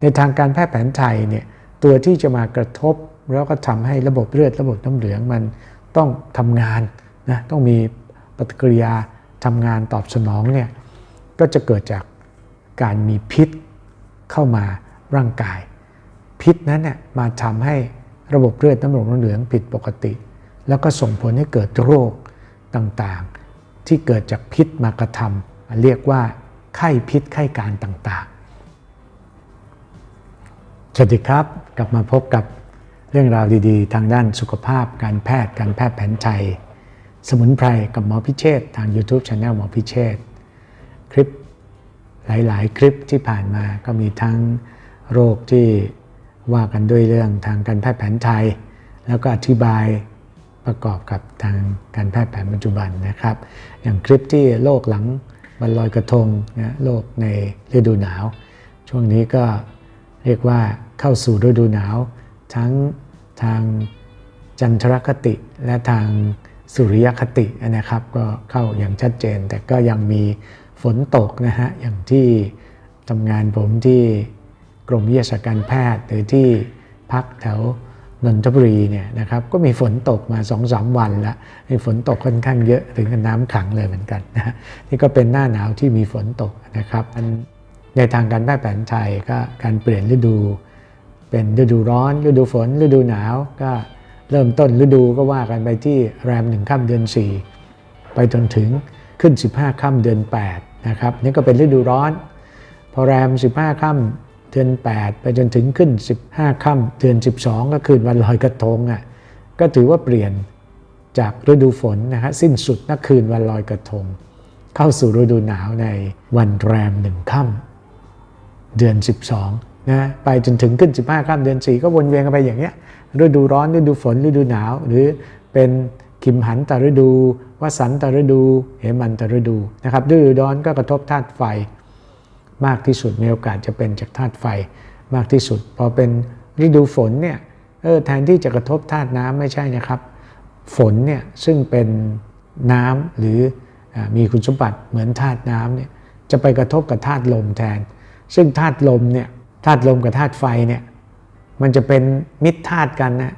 ในทางการแพทย์แผนไทยเนี่ยตัวที่จะมากระทบแล้วก็ทำให้ระบบเลือดระบบน้ำเหลืองมันต้องทำงานนะต้องมีปฏิกิริยาทำงานตอบสนองเนี่ยก็จะเกิดจากการมีพิษเข้ามาร่างกาย พิษนั้นเนี่ยมาทำให้ระบบเลือดน้ำเหลืองน้ำเหลืองผิดปกติ แล้วก็ส่งผลให้เกิดโรคต่างๆ ที่เกิดจากพิษมากระทำเรียกว่าไข้พิษไข้การต่างๆ สวัสดีครับ กลับมาพบกับเรื่องราวดีๆ ทางด้านสุขภาพ การแพทย์ การแพทย์แผนไทย สมุนไพรกับหมอพิเชษทาง YouTube Channel หมอพิเชษคลิปหลายๆ คลิปที่ผ่านมาก็มีทั้งโรคที่ว่ากันด้วยเรื่องทางการแพทย์แผนไทย แล้วก็อธิบายประกอบกับทางการแพทย์แผนปัจจุบันนะครับ อย่างคลิปที่โรคหลังวันลอยกระทงนะโรคในฤดูหนาว ช่วงนี้ก็เรียกว่า เข้าสู่ฤดูหนาว ทั้งทางจันทรคติและทางสุริยคตินะครับ ก็เข้าอย่างชัดเจน แต่ก็ยังมีฝนตกนะฮะอย่างที่ทำงานผมที่กรมวิทยาศาสการแพทย์หรือที่พักแถวนนทบุรีเนี่ยนะครับก็มีฝนตกมา2อสวันล้วมีฝนตกค่อนข้างเยอะถึงกับน้ำขังเลยเหมือนกันนะนี่ก็เป็นหน้าหนาวที่มีฝนตกนะครับในทางการแพทย์แผนไทยก็การเปลี่ยนฤดู เป็นฤดูร้อนฤดูฝนฤดูหนาวก็เริ่มต้นฤดูก็ว่ากันไปที่แรมหนึ่งค่ำเดือน 4 ไปจนถึงขึ้น 15ค่ำเดือน8นะครับนี่ก็เป็นฤดูร้อน พอแรม 15ค่ำเดือน 8 ไปจนถึงขึ้น 15ค่ำเดือน 12 ก็คืนวันลอยกระทงอะก็ถือว่าเปลี่ยนจากฤดูฝนนะฮะสิ้นสุดนักคืนวันลอยกระทง เข้าสู่ฤดูหนาวในวันแรมหนึ่งค่ำเดือน 12 นะไปจนถึงขึ้น 15ค่ำเดือน 4 ก็วนเวียนกันไปอย่างเงี้ยฤดูร้อนฤดูฝนฤดูหนาว หรือเป็นขิมหันตฤดูวสันตฤดูเหมันตฤดูนะครับฤดูร้อนก็กระทบธาตุไฟ มากที่สุดมีโอกาสจะเป็นจากธาตุไฟมากที่สุด พอเป็นฤดูฝนเนี่ยเออแทนที่จะกระทบธาตุน้ำไม่ใช่นะครับ ฝนเนี่ยซึ่งเป็นน้ำหรืออมีคุณสมบัติเหมือนธาตุน้ำเนี่ยจะไปกระทบกับธาตุลมแทน ซึ่งธาตุลมเนี่ย ธาตุลมกับธาตุไฟเนี่ยมันจะเป็นมิตรธาตุกันนะ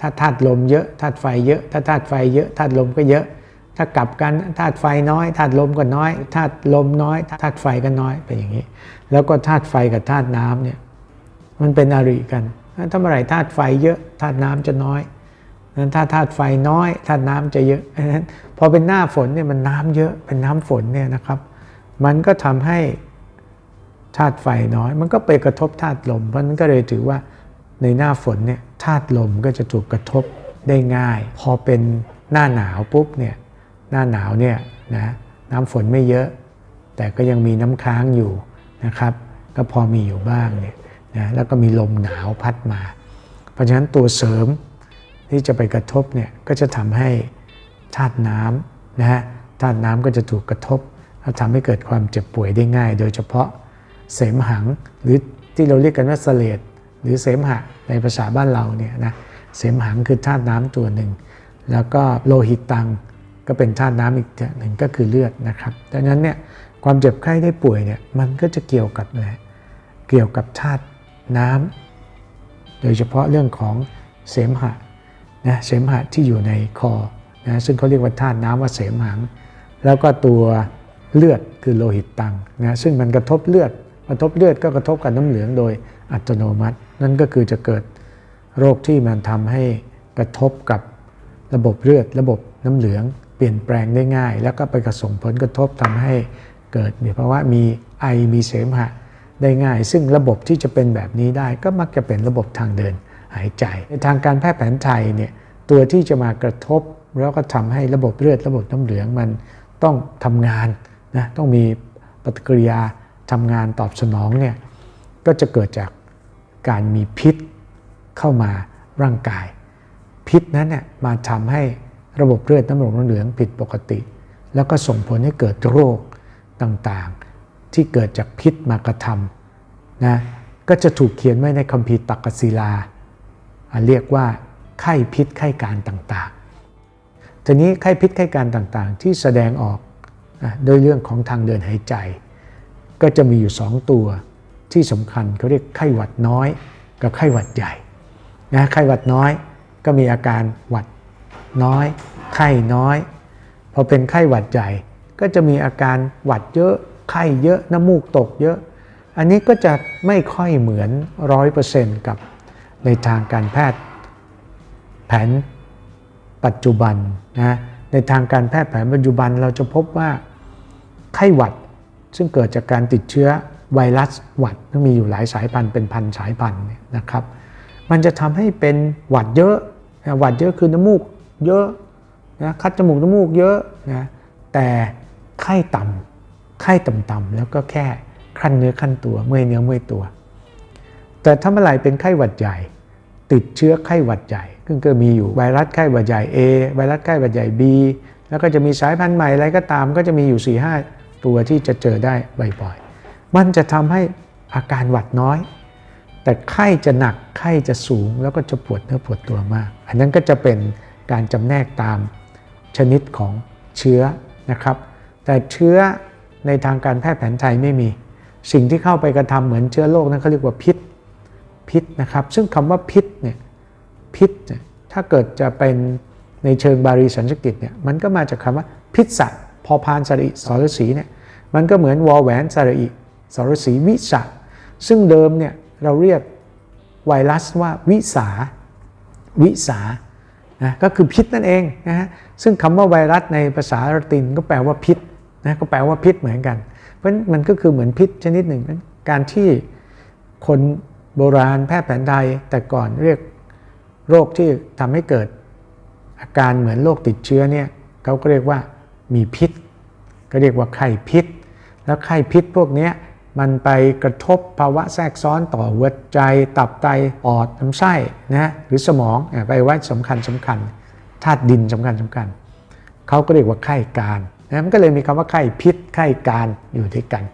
ถ้าธาตุลมเยอะธาตุไฟเยอะถ้าธาตุไฟเยอะธาตุลมก็เยอะ ถ้ากลับกันธาตุไฟน้อยธาตุลมก็น้อยธาตุลมน้อยธาตุไฟก็น้อยเป็นอย่างนี้ แล้วก็ธาตุไฟกับธาตุน้ำเนี่ยมันเป็นอริกันถ้าเมื่อไหร่ธาตุไฟเยอะธาตุน้ำจะน้อยนั้นถ้าธาตุไฟน้อยธาตุน้ำจะเยอะนั้นพอเป็นหน้าฝนเนี่ยมันน้ำเยอะเป็นน้ำฝนเนี่ยนะครับ มันก็ทำให้ ธาตุไฟน้อย มันก็ไปกระทบธาตุลม เพราะนั้นก็เลยถือว่าในหน้าฝนเนี่ยธาตุลมก็จะถูกกระทบได้ง่าย พอเป็นหน้าหนาวปุ๊บเนี่ยหน้าหนาวเนี่ยนะน้ำฝนไม่เยอะ แต่ก็ยังมีน้ำค้างอยู่นะครับก็พอมีอยู่บ้างเนี่ยนะแล้วก็มีลมหนาวพัดมา เพราะฉะนั้นตัวเสริมที่จะไปกระทบเนี่ยก็จะทำให้ธาตุน้ำนะฮะธาตุน้ำก็จะถูกกระทบแล้วทำให้เกิดความเจ็บป่วยได้ง่าย โดยเฉพาะ เสมหัง หรือที่เราเรียกกันว่าเสลดหรือเสมหะในภาษาบ้านเราเนี่ยนะเสมหังคือธาตุน้ำตัวหนึ่ง แล้วก็โลหิตตังก็เป็นธาตุน้ำอีกหนึ่งก็คือเลือดนะครับดังนั้นเนี่ยความเจ็บไข้ได้ป่วยเนี่ยมันก็จะเกี่ยวกับอะไรเกี่ยวกับธาตุน้ำโดยเฉพาะเรื่องของเสมหะนะเสมหะที่อยู่ในคอนะซึ่งเขาเรียกว่าธาตุน้ำว่าเสมหัง แล้วก็ตัวเลือดคือโลหิตตังนะซึ่งมันกระทบเลือด ระทบเลือดก็กระทบกับน้ำเหลืองโดยอัตโนมัติ นั่นก็คือจะเกิดโรคที่มันทำให้กระทบกับระบบเลือด ระบบน้ำเหลืองเปลี่ยนแปลงได้ง่าย แล้วก็ไปกระส่งผลกระทบทำให้เกิดมีภาวะมีไอมีเสมหะได้ง่าย ซึ่งระบบที่จะเป็นแบบนี้ได้ก็มักจะเป็นระบบทางเดินหายใจ ในทางการแพทย์แผนไทยเนี่ยตัวที่จะมากระทบแล้วก็ทำให้ระบบเลือดระบบน้ำเหลืองมันต้องทำงานนะต้องมีปฏิกิริยา ทำงานตอบสนองเนี่ยก็จะเกิดจากการมีพิษเข้ามาร่างกาย พิษนั้นเนี่ยมาทำให้ระบบเลือดน้ำหลงน้ำเหลืองผิดปกติ แล้วก็ส่งผลให้เกิดโรคต่างๆ ที่เกิดจากพิษมากระทำนะก็จะถูกเขียนไว้ในคัมภีร์ตักกศิลา เรียกว่าไข้พิษไข้การต่างๆ ทีนี้ไข้พิษไข้การต่างๆ ที่แสดงออกโดยเรื่องของทางเดินหายใจ ก็จะมีอยู่ 2 ตัวที่สำคัญเขาเรียกไข้หวัดน้อยกับไข้หวัดใหญ่นะไข้หวัดน้อยก็มีอาการหวัดน้อย ไข้น้อย พอเป็นไข้หวัดใหญ่ก็จะมีอาการหวัดเยอะไข้เยอะน้ำมูกตกเยอะ อันนี้ก็จะไม่ค่อยเหมือนร้อยเปอร์เซนต์กับในทางการแพทย์ แผนปัจจุบันนะในทางการแพทย์แผนปัจจุบันเราจะพบว่าไข้หวัด ซึ่งเกิดจากการติดเชื้อไวรัสหวัดที่มีอยู่หลายสายพันธุ์เป็นพันสายพันธุ์นะครับ มันจะทำให้เป็นหวัดเยอะหวัดเยอะคือน้ำมูกเยอะนะคัดจมูกน้ำมูกเยอะนะแต่ไข้ต่ำไข้ต่ำๆแล้วก็แค่ขั้นเนื้อขั้นตัวเมื่อยเนื้อเมื่อยตัว แต่ถ้าเมื่อไหร่เป็นไข้หวัดใหญ่ ติดเชื้อไข้หวัดใหญ่ซึ่งก็มีอยู่ไวรัสไข้หวัดใหญ่ A ไวรัสไข้หวัดใหญ่ B แล้วก็จะมีสายพันธุ์ใหม่อะไรก็ตามก็จะมีอยู่4 5 ตัวที่จะเจอได้บ่อยๆ มันจะทำให้อาการหวัดน้อย แต่ไข้จะหนักไข้จะสูงแล้วก็จะปวดเนื้อปวดตัวมาก อันนั้นก็จะเป็นการจำแนกตามชนิดของเชื้อนะครับ แต่เชื้อในทางการแพทย์แผนไทยไม่มี สิ่งที่เข้าไปกระทำเหมือนเชื้อโรคนั้นเขาเรียกว่าพิษพิษนะครับ ซึ่งคำว่าพิษเนี่ยพิษถ้าเกิดจะเป็นในเชิงบาลีสันสกฤตเนี่ยมันก็มาจากคำว่าพิษสัตว์ พอพานสระอิสรสีเนี่ยมันก็เหมือนวอแหวนสระอิสรสีวิสะซึ่งเดิมเนี่ยเราเรียกไวรัสว่าวิสา วิสานะก็คือพิษนั่นเองนะฮะซึ่งคำว่าไวรัสในภาษาละตินก็แปลว่าพิษนะก็แปลว่าพิษเหมือนกัน เพราะมันก็คือเหมือนพิษชนิดหนึ่งการที่คนโบราณแพทย์แผนไทยแต่ก่อนเรียกโรคที่ทำให้เกิดอาการเหมือนโรคติดเชื้อเนี่ยเขาก็เรียกว่า มีพิษ ก็เรียกว่าไข้พิษ แล้วไข้พิษพวกนี้มันไปกระทบภาวะแทรกซ้อนต่อหัวใจ ตับไตปอดลำไส้นะหรือสมองไปไว้สำคัญสำคัญธาตุดินสำคัญสำคัญเขาก็เรียกว่าไข้การนะมันก็เลยมีคำว่าไข้พิษไข้การอยู่ด้วยกัน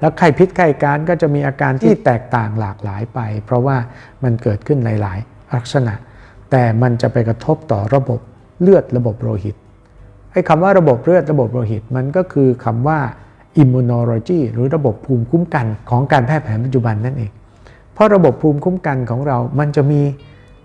แล้วไข้พิษไข้การก็จะมีอาการที่แตกต่างหลากหลายไป เพราะว่ามันเกิดขึ้นหลาย ๆ ลักษณะ แต่มันจะไปกระทบต่อระบบเลือดระบบโลหิต ไอ้คำว่าระบบเลือดระบบโลหิต มันก็คือคำว่า immunology หรือระบบภูมิคุ้มกันของการแพทย์แผนปัจจุบันนั่นเอง เพราะระบบภูมิคุ้มกันของเรา มันจะมี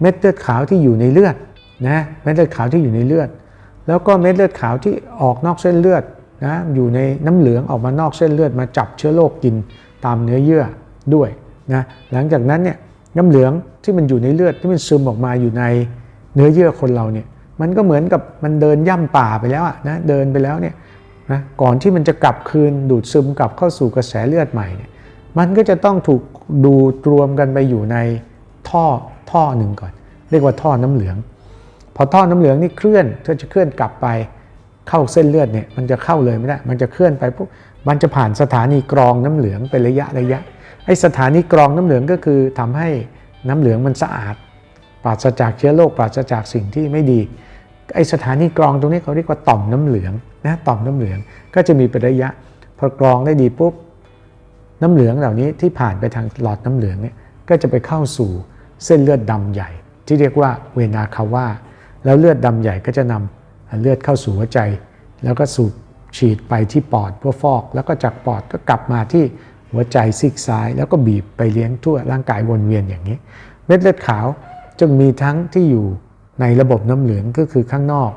เม็ดเลือดขาวที่อยู่ในเลือดนะเม็ดเลือดขาวที่อยู่ในเลือด แล้วก็เม็ดเลือดขาวที่ออกนอกเส้นเลือดนะอยู่ในน้ำเหลืองออกมานอกเส้นเลือดมาจับเชื้อโรคกินตามเนื้อเยื่อด้วยนะหลังจากนั้นเนี่ยน้ำเหลืองที่มันอยู่ในเลือดที่มันซึมออกมาอยู่ในเนื้อเยื่อคนเราเนี่ย มันก็เหมือนกับมันเดินย่ำป่าไปแล้วอะนะเดินไปแล้วเนี่ยนะก่อนที่มันจะกลับคืนดูดซึมกลับเข้าสู่กระแสเลือดใหม่เนี่ยมันก็จะต้องถูกดูรวมกันไปอยู่ในท่อท่อหนึ่งก่อน เรียกว่าท่อน้ำเหลือง พอท่อน้ำเหลืองนี่เคลื่อนถ้าจะเคลื่อนกลับไปเข้าเส้นเลือดเนี่ยมันจะเข้าเลยไม่ได้ มันจะเคลื่อนไปปุ๊บมันจะผ่านสถานีกรองน้ำเหลืองเป็นระยะระยะไอสถานีกรองน้ำเหลืองก็คือทำให้น้ำเหลืองมันสะอาด ปราศจากเชื้อโรคปราศจากสิ่งที่ไม่ดี ไอสถานีกรองตรงนี้เขาเรียกว่าต่อมน้ำเหลืองนะต่อมน้ำเหลืองก็จะมีเป็นระยะพอกรองได้ดีปุ๊บน้ำเหลืองเหล่านี้ที่ผ่านไปทางหลอดน้ำเหลืองเนี่ยก็จะไปเข้าสู่เส้นเลือดดำใหญ่ ที่เรียกว่าเวนาคาว่าแล้วเลือดดำใหญ่ก็จะนำเลือดเข้าสู่หัวใจ แล้วก็สูบฉีดไปที่ปอดเพื่อฟอก แล้วก็จากปอดก็กลับมาที่หัวใจซีกซ้าย แล้วก็บีบไปเลี้ยงทั่วร่างกายวนเวียนอย่างนี้ เม็ดเลือดขาวจึงมีทั้งที่อยู่ ในระบบน้ำเหลืองก็คือข้างนอก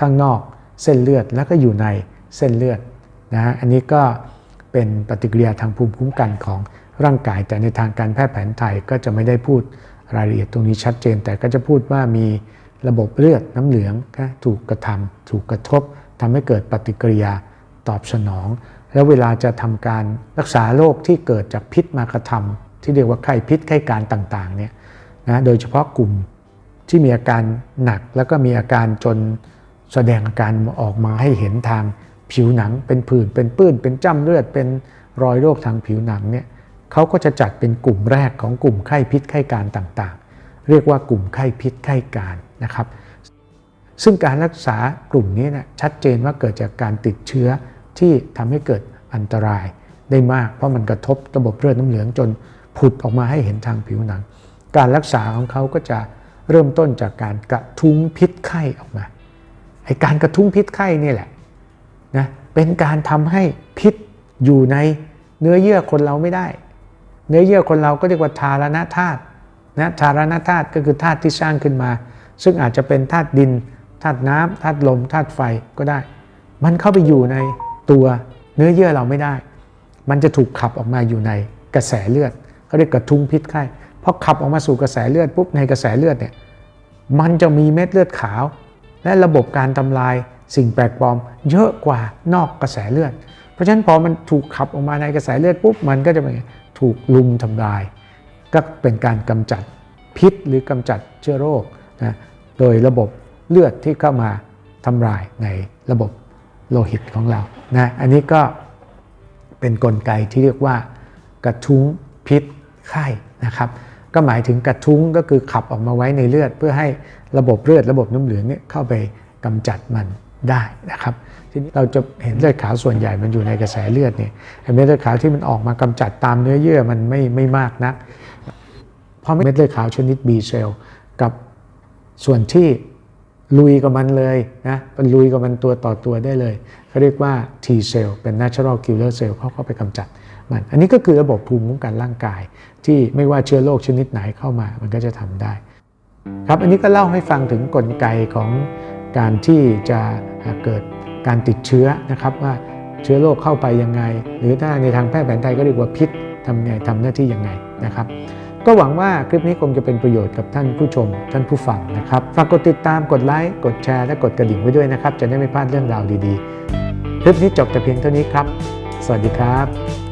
ข้างนอกเส้นเลือดแล้วก็อยู่ในเส้นเลือดนะฮะอันนี้ก็เป็นปฏิกิริยาทางภูมิคุ้มกันของร่างกาย แต่ในทางการแพทย์แผนไทยก็จะไม่ได้พูดรายละเอียดตรงนี้ชัดเจน แต่ก็จะพูดว่ามีระบบเลือดน้ำเหลืองถูกกระทำถูกกระทบทำให้เกิดปฏิกิริยาตอบสนอง แล้วเวลาจะทำการรักษาโรคที่เกิดจากพิษมากระทำที่เรียกว่าไข้พิษไข้การต่างๆเนี่ยนะโดยเฉพาะกลุ่ม ที่มีอาการหนักแล้วก็มีอาการจนแสดงอาการออกมาให้เห็นทางผิวหนัง เป็นผื่นเป็นปื้น เป็นจ้ำเลือด เป็นรอยโรคทางผิวหนังเนี่ยเขาก็จะจัดเป็นกลุ่มแรกของกลุ่มไข้พิษไข้การต่างๆ เรียกว่ากลุ่มไข้พิษไข้การนะครับ ซึ่งการรักษากลุ่มนี้นะชัดเจนว่าเกิดจากการติดเชื้อที่ทำให้เกิดอันตรายได้มาก เพราะมันกระทบระบบเลือดน้ำเหลืองจนผุดออกมาให้เห็นทางผิวหนัง การรักษาของเขาก็จะ เริ่มต้นจากการกระทุ้งพิษไข้ออกมาไอการกระทุ้งพิษไข้นี่แหละนะเป็นการทำให้พิษอยู่ในเนื้อเยื่อคนเราไม่ได้ เนื้อเยื่อคนเราก็เรียกว่าทารณธาตุนะทารณธาตุก็คือธาตุที่สร้างขึ้นมา ซึ่งอาจจะเป็นธาตุดินธาตุน้ำธาตุลมธาตุไฟก็ได้ มันเข้าไปอยู่ในตัวเนื้อเยื่อเราไม่ได้ มันจะถูกขับออกมาอยู่ในกระแสเลือดเขาเรียกกระทุ้งพิษไข้ พอขับออกมาสู่กระแสเลือดปุ๊บในกระแสเลือดเนี่ยมันจะมีเม็ดเลือดขาว และระบบการทำลายสิ่งแปลกปลอม เยอะกว่านอกกระแสเลือด เพราะฉะนั้นพอมันถูกขับออกมาในกระแสเลือดปุ๊บมันก็จะเป็นถูกลุมทำลาย ก็เป็นการกำจัดพิษหรือกำจัดเชื้อโรคนะโดยระบบเลือดที่เข้ามาทำลายในระบบโลหิตของเรานะอันนี้ก็เป็นนกลไกที่เรียกว่ากระทุ้งพิษไข้นะครับ ก็หมายถึงกระทุ้งก็คือขับออกมาไว้ในเลือด เพื่อให้ระบบเลือดระบบน้ำเหลืองเนี่ยเข้าไปกำจัดมันได้นะครับทีนี้เราจะเห็นเลือดขาวส่วนใหญ่มันอยู่ในกระแสเลือดเนี่ยไอเม็ดเลือดขาวที่มันออกมากำจัดตามเนื้อเยื่อมันไม่ไม่มากนักเพราะเม็ดเลือดขาวชนิด B เซลล์กับส่วนที่ลุยกับมันเลยนะเป็นลุยกับมันตัวต่อตัวได้เลยเขาเรียกว่า T เซลล์เป็น natural killer cell เขาเข้าไปกำจัด มันอันนี้ก็คือระบบภูมิคุ้มกันร่างกาย ที่ไม่ว่าเชื้อโรคชนิดไหนเข้ามา มันก็จะทำได้ครับอันนี้ก็เล่าให้ฟังถึงกลไกของการที่จะเกิดการติดเชื้อนะครับว่าเชื้อโรคเข้าไปยังไง หรือถ้าในทางแพทย์แผนไทยก็เรียกว่าพิษทำไงทำหน้าที่ยังไงนะครับ ก็หวังว่าคลิปนี้คงจะเป็นประโยชน์กับท่านผู้ชม ท่านผู้ฟังนะครับฝากกดติดตามกดไลค์กดแชร์และกดกระดิ่งไว้ด้วยนะครับ จะได้ไม่พลาดเรื่องราวดีๆ คลิปนี้จบแต่เพียงเท่านี้ครับ สวัสดีครับ